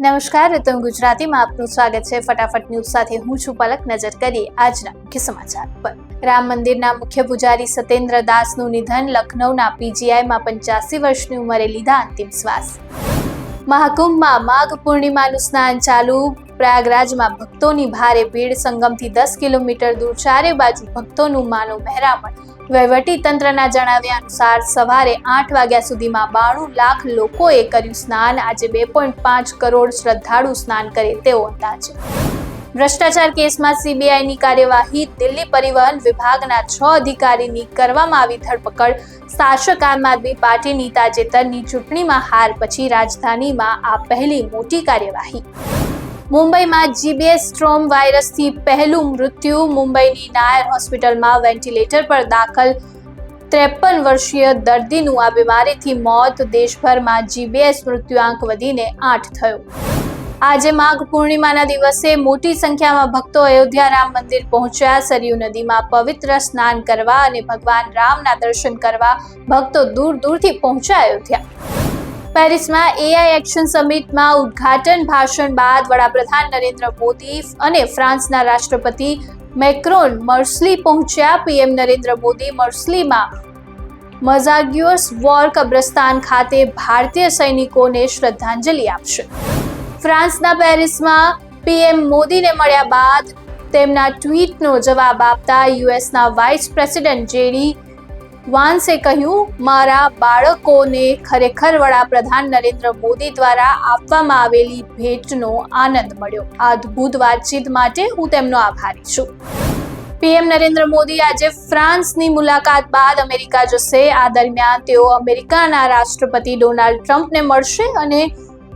નમસ્કાર રીતમ ગુજરાતીમાં આપનું સ્વાગત છે. ફટાફટ ન્યૂઝ સાથે હું છું પલક. નજર કરીએ આજના મુખ્ય સમાચાર પર. રામ મંદિરના મુખ્ય પૂજારી સત્યેન્દ્ર દાસનું નિધન લખનૌના પીજીઆઈમાં પંચ્યાસી વર્ષની ઉંમરે લીધા અંતિમ શ્વાસ. મહાકુંભમાં માઘ પૂર્ણિમાનું સ્નાન ચાલુ. પ્રયાગરાજમાં ભક્તોની ભારે ભીડ. સંગમથી દસ કિલોમીટર દૂર ચારે બાજુ ભક્તોનું માનું મહેરામણ. તંત્રના જણાવ્યા અનુસાર સવારે આઠ વાગ્યા સુધીમાં બાણું લાખ લોકોએ કર્યું સ્નાન. આજે બે પોઈન્ટ પાંચ કરોડ શ્રદ્ધાળુ સ્નાન કરે તેવો અંદાજ. ભ્રષ્ટાચાર કેસમાં સીબીઆઈની કાર્યવાહી દિલ્હી પરિવહન વિભાગના છ અધિકારીની કરવામાં આવી ધરપકડ. શાસક આમ આદમી પાર્ટીની તાજેતરની ચૂંટણીમાં હાર પછી રાજધાનીમાં આ પહેલી મોટી કાર્યવાહી. મુંબઈમાં જીબીએસ સ્ટ્રોમ વાયરસથી પહેલું મૃત્યુ. મુંબઈની નાયર હોસ્પિટલમાં વેન્ટિલેટર પર દાખલ ત્રેપન વર્ષીય દર્દીનું આ બીમારીથી મોત. દેશભરમાં જીબીએસ મૃત્યુઆંક વધીને આઠ થયો. આજે માઘ પૂર્ણિમાના દિવસે મોટી સંખ્યામાં ભક્તો અયોધ્યા રામ મંદિર પહોંચ્યા. સરયુ નદીમાં પવિત્ર સ્નાન કરવા અને ભગવાન રામના દર્શન કરવા ભક્તો દૂર દૂરથી પહોંચ્યા અયોધ્યા. પેરિસમાં એઆઈ એક્શન સમિટમાં ઉદ્ઘાટન ભાષણ બાદ વડાપ્રધાન નરેન્દ્ર મોદી અને ફ્રાન્સના રાષ્ટ્રપતિ મેક્રોન મર્સલી પહોંચ્યા. પીએમ નરેન્દ્ર મોદી મર્સલીમાં મઝાગ્યુઅસ વોર કબ્રસ્તાન ખાતે ભારતીય સૈનિકોને શ્રદ્ધાંજલિ આપશે. ફ્રાન્સના પેરિસમાં પીએમ મોદીને મળ્યા બાદ તેમના ટ્વીટનો જવાબ આપતા યુએસના વાઇસ પ્રેસિડેન્ટ જેડી વાન્સે કહ્યું, મારા બાળકોને ખરેખર વડાપ્રધાન નરેન્દ્ર મોદી દ્વારા આપવામાં આવેલી ભેટનો આનંદ મળ્યો. આ અદ્ભુત વાતચીત માટે હું તેમનો આભારી છું. પીએમ નરેન્દ્ર મોદી આજે ફ્રાન્સની મુલાકાત બાદ અમેરિકા જશે. આ દરમિયાન તેઓ અમેરિકાના રાષ્ટ્રપતિ ડોનાલ્ડ ટ્રમ્પને મળશે અને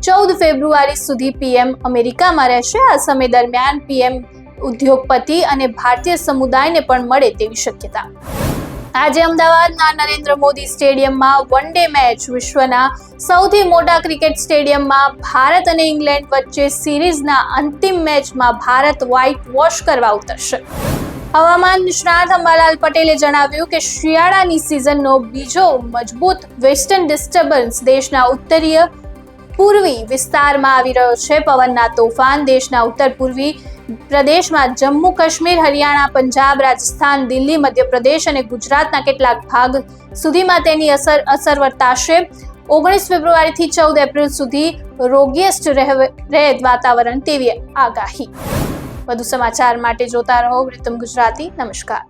ચૌદ ફેબ્રુઆરી સુધી પીએમ અમેરિકામાં રહેશે. આ સમય દરમિયાન પીએમ ઉદ્યોગપતિ અને ભારતીય સમુદાયને પણ મળે તેવી શક્યતા. આજે અમદાવાદના નરેન્દ્ર મોદી સ્ટેડિયમમાં વન ડે મેચ વિશ્વના સૌથી મોટા ક્રિકેટ સ્ટેડિયમમાં ભારત અને ઇંગ્લેન્ડ વચ્ચે સિરીઝના અંતિમ મેચમાં ભારત વ્હાઇટ વોશ કરવા ઉતરશે. હવામાન નિષ્ણાત અંબાલાલ પટેલે જણાવ્યું કે શિયાળાની સિઝનનો બીજો મજબૂત વેસ્ટર્ન ડિસ્ટર્બન્સ દેશના ઉત્તરીય પૂર્વી વિસ્તારમાં આવી રહ્યો છે. પવનના તોફાન દેશના ઉત્તર પૂર્વી પ્રદેશમાં જમ્મુ કાશ્મીર, હરિયાણા, પંજાબ, રાજસ્થાન, દિલ્હી, મધ્યપ્રદેશ અને ગુજરાતના કેટલાક ભાગ સુધીમાં તેની અસર અસર વર્તાશે ઓગણીસ ફેબ્રુઆરીથી ચૌદ એપ્રિલ સુધી રોગિયસ્ટ રહે વાતાવરણ તેવી આગાહી. વધુ સમાચાર માટે જોતા રહો વૃત્તમ ગુજરાતી. નમસ્કાર.